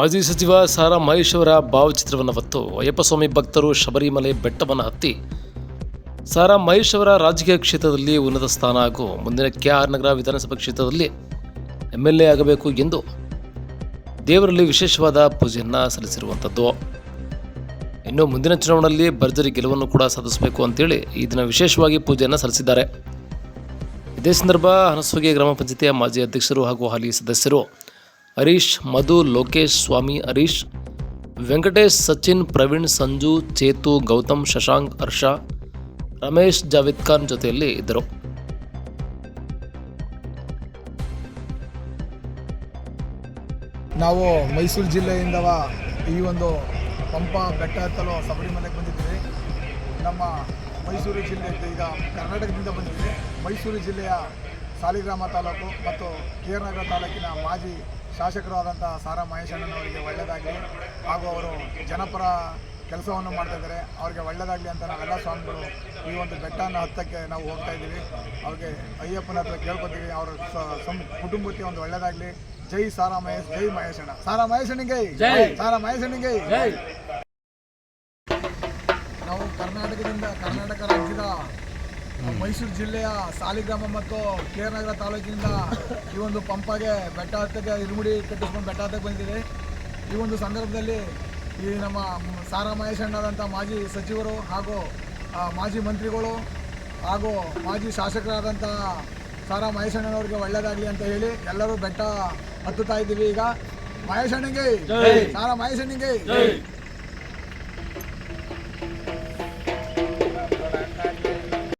ಮಾಜಿ ಸಚಿವ ಸಾರಾ ಮಹೇಶ್ವರ ಭಾವಚಿತ್ರವನ್ನು ಹೊತ್ತು ಅಯ್ಯಪ್ಪಸ್ವಾಮಿ ಭಕ್ತರು ಶಬರಿಮಲೆ ಬೆಟ್ಟವನ್ನು ಹತ್ತಿ ಸಾರಾ ಮಹೇಶ್ವರ ರಾಜಕೀಯ ಕ್ಷೇತ್ರದಲ್ಲಿ ಉನ್ನತ ಸ್ಥಾನ ಹಾಗೂ ಮುಂದಿನ ಕೆ ಆರ್ ನಗರ ವಿಧಾನಸಭಾ ಕ್ಷೇತ್ರದಲ್ಲಿ ಎಂ ಎಲ್ ಎ ಆಗಬೇಕು ಎಂದು ದೇವರಲ್ಲಿ ವಿಶೇಷವಾದ ಪೂಜೆಯನ್ನು ಸಲ್ಲಿಸಿರುವಂಥದ್ದು. ಇನ್ನು ಮುಂದಿನ ಚುನಾವಣೆಯಲ್ಲಿ ಭರ್ಜರಿ ಗೆಲುವನ್ನು ಕೂಡ ಸಾಧಿಸಬೇಕು ಅಂತೇಳಿ ಈ ದಿನ ವಿಶೇಷವಾಗಿ ಪೂಜೆಯನ್ನು ಸಲ್ಲಿಸಿದ್ದಾರೆ. ಇದೇ ಸಂದರ್ಭ ಹನಸ್ವಗೆ ಗ್ರಾಮ ಪಂಚಾಯತಿಯ ಮಾಜಿ ಅಧ್ಯಕ್ಷರು ಹಾಗೂ ಹಾಲಿ ಸದಸ್ಯರು ಹರೀಶ್, ಮಧು, ಲೋಕೇಶ್, ಸ್ವಾಮಿ, ಹರೀಶ್, ವೆಂಕಟೇಶ್, ಸಚಿನ್, ಪ್ರವೀಣ್, ಸಂಜು, ಚೇತು, ಗೌತಮ್, ಶಶಾಂಕ್, ಹರ್ಷ, ರಮೇಶ್, ಜಾವೇದ್ ಖಾನ್ ಜೊತೆಯಲ್ಲಿ ಇದ್ದರು. ನಾವು ಮೈಸೂರು ಜಿಲ್ಲೆಯಿಂದ ಈ ಒಂದು ಪಂಪ ಬೆಟ್ಟ ಹತ್ತಲು ಸಬರಿಮಲೆಗೆ ಬಂದಿದ್ದೀವಿ. ನಮ್ಮ ಮೈಸೂರು ಜಿಲ್ಲೆ ಈಗ ಕರ್ನಾಟಕದಿಂದ ಬಂದಿದ್ದೀವಿ. ಮೈಸೂರು ಜಿಲ್ಲೆಯ ಸಾಲಿಗ್ರಾಮ ತಾಲೂಕು ಮತ್ತು ಕೇರನಗರ ನಗರ ತಾಲೂಕಿನ ಮಾಜಿ ಶಾಸಕರಾದಂಥ ಸಾರಾ ಮಹೇಶಣ್ಣನವರಿಗೆ ಒಳ್ಳೆಯದಾಗಲಿ ಹಾಗೂ ಅವರು ಜನಪರ ಕೆಲಸವನ್ನು ಮಾಡ್ತಾ ಇದ್ದಾರೆ. ಅವ್ರಿಗೆ ಒಳ್ಳೆಯದಾಗಲಿ ಅಂತ ನಾವೆಲ್ಲ ಸ್ವಾಮಿಗಳು ಈ ಒಂದು ಬೆಟ್ಟನ ಹತ್ತಕ್ಕೆ ನಾವು ಹೋಗ್ತಾ ಇದ್ದೀವಿ. ಅವ್ರಿಗೆ ಅಯ್ಯಪ್ಪನ ಹತ್ರ ಕೇಳ್ಕೊತೀವಿ. ಅವ್ರ ಕುಟುಂಬಕ್ಕೆ ಒಂದು ಒಳ್ಳೆಯದಾಗಲಿ. ಜೈ ಸಾರಾ ಮಹೇಶ್ ಜೈ ಮಹೇಶಣ್ಣ ಸಾರಾ ಮಹೇಶಣ್ಣಿಗೆ ಸಾರಾ ಮಹೇಶಣ್ಣಿಗೆ ನಾವು ಕರ್ನಾಟಕದಿಂದ ಕರ್ನಾಟಕ ರಾಜ್ಯದ ಮೈಸೂರು ಜಿಲ್ಲೆಯ ಸಾಲಿಗ್ರಾಮ ಮತ್ತು ಕೆ ಆರ್ ನಗರ ತಾಲೂಕಿನಿಂದ ಈ ಒಂದು ಪಂಪಾಗೆ ಬೆಟ್ಟ ಹತ್ತಕ್ಕೆ ಇರುಮುಡಿ ಕಟ್ಟಿಸ್ಕೊಂಡು ಬೆಟ್ಟ ಹತ್ತಕ್ಕೆ ಬಂದಿದೆ ಈ ಒಂದು ಸಂದರ್ಭದಲ್ಲಿ ಈ ನಮ್ಮ ಸಾರಾ ಮಹೇಶಣ್ಣಾದಂಥ ಮಾಜಿ ಸಚಿವರು ಹಾಗೂ ಮಾಜಿ ಮಂತ್ರಿಗಳು ಹಾಗೂ ಮಾಜಿ ಶಾಸಕರಾದಂಥ ಸಾರಾ ಮಹೇಶಣ್ಣನವರಿಗೆ ಒಳ್ಳೆಯದಾಗಲಿ ಅಂತ ಹೇಳಿ ಎಲ್ಲರೂ ಬೆಟ್ಟ ಹತ್ತುತ್ತಾ ಇದ್ದೀವಿ ಈಗ. ಮಹೇಶಣ್ಣಂಗೆ ಸಾರಾ ಮಹೇಶಣ್ಣಂಗೆ